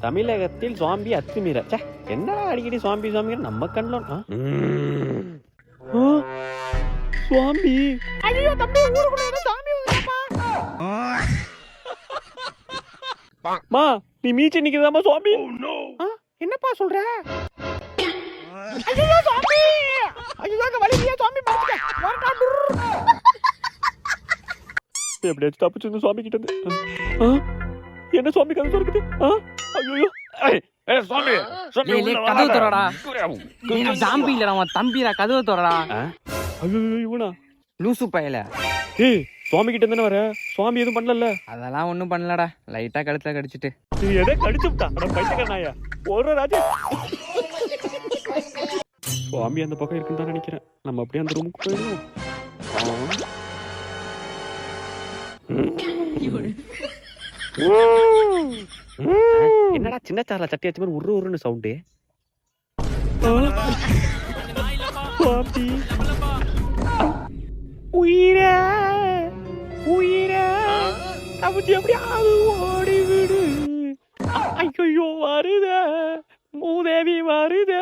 தமிழகத்தில் சுவாம்பி அத்துமீற ச்சே என்னடா அடிக்கடி சுவாம்பி சுவாமி நம்ம கண்ணில்? ஆ, சுவாம்பி ஐயோ தம்பி ஊருக்குள்ள சாமி மா நீ மீச்சு நிக்கிறதாமா சுவாமி ஆ, என்னப்பா சொல்ற? ஐயோ சுவாமி ஐயோ அங்க வலிமையா சுவாமி எப்படியாச்சும் தப்பிச்சு சுவாமி கிட்ட என்ன சுவாமி கதை சொல்லுது ஆ? ஐயோ சுவாமி. சுவாமி கதவு? திறடா. நீ ஜாம்பி இல்லடா அவன் தம்பிடா கதவு தோறடா. ஐயோ இவனா? லூசு பயல. ஏய் சுவாமி கிட்ட தானே வர? சுவாமி எதுவும் பண்ணல அதெல்லாம் ஒண்ணும் பண்ணலடா. லைட்டா கழுத்துல கடிச்சிட்டு. நீ எதை கடிச்சு விட்டா? பைத்தியக்காரனாயா. ஒரு ராஜா சுவாமி அந்த பக்கம் இருக்குன்னு தான் நினைக்கிறேன். நம்ம அப்படியே அந்த ரூமுக்கு போயிடுவோம். என்னடா சின்ன சார்ல சட்டி வச்ச மாதிரி உரு உருன்னு சவுண்டு சுவாமி உயிரே உயிரே. தவிச்சு எப்படியாவது ஓடி விடு ஐயோ வருத. மூதேவி வருத.